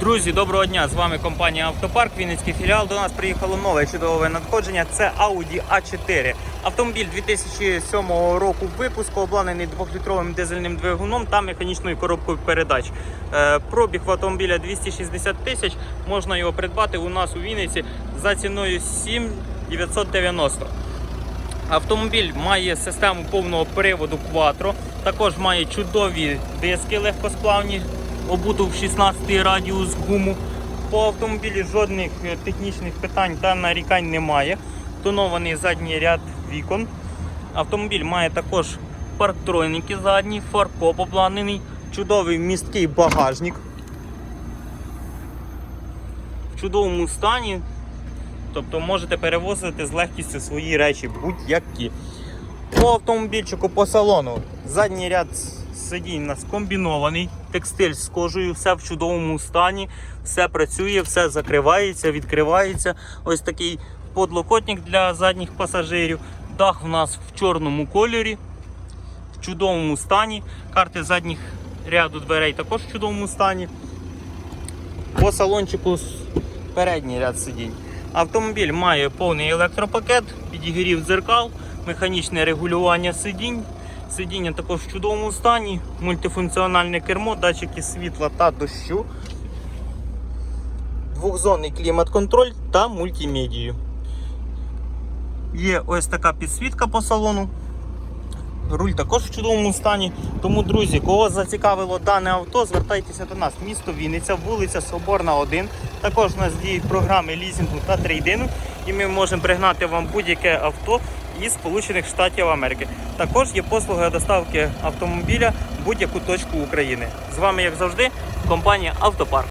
Друзі, доброго дня! З вами компанія Автопарк, Вінницький філіал. До нас приїхало нове чудове надходження. Це Audi A4. Автомобіль 2007 року випуску, обладнаний 2-літровим дизельним двигуном та механічною коробкою передач. Е, Пробіг в автомобіля 260 тисяч. Можна його придбати у нас у Вінниці за ціною 7990. Автомобіль має систему повного приводу Quattro, також має чудові диски легкосплавні, обуту в 16 радіус гуму. По автомобілі жодних е, технічних питань та нарікань немає. Тонований задній ряд вікон. Автомобіль має також парктроніки задні, фаркоп обладнаний, чудовий місткий багажник. В чудовому стані Тобто можете перевозити з легкістю свої речі, будь-які. По автомобільчику по салону. Задній ряд сидінь у нас комбінований, текстиль з кожею, все в чудовому стані, все працює, все закривається, відкривається. Ось такий подлокотник для задніх пасажирів. Дах в нас в чорному кольорі, в чудовому стані. Карти задніх ряду дверей також в чудовому стані. По салончику передній ряд сидінь. Автомобіль має повний електропакет, підігрів дзеркал, механічне регулювання сидінь. Сидіння також в чудовому стані, мультифункціональне кермо, датчики світла та дощу, двохзонний клімат-контроль та мультимедію. Є ось така підсвітка по салону. Руль також в чудовому стані. Тому, друзі, кого зацікавило дане авто, звертайтеся до нас. Місто Вінниця, вулиця Соборна, 1. Також у нас діють програми лізінгу та трейдину, і ми можемо пригнати вам будь-яке авто із Сполучених Штатів Америки. Також є послуга доставки автомобіля в будь-яку точку України. З вами, як завжди, компанія Автопарк.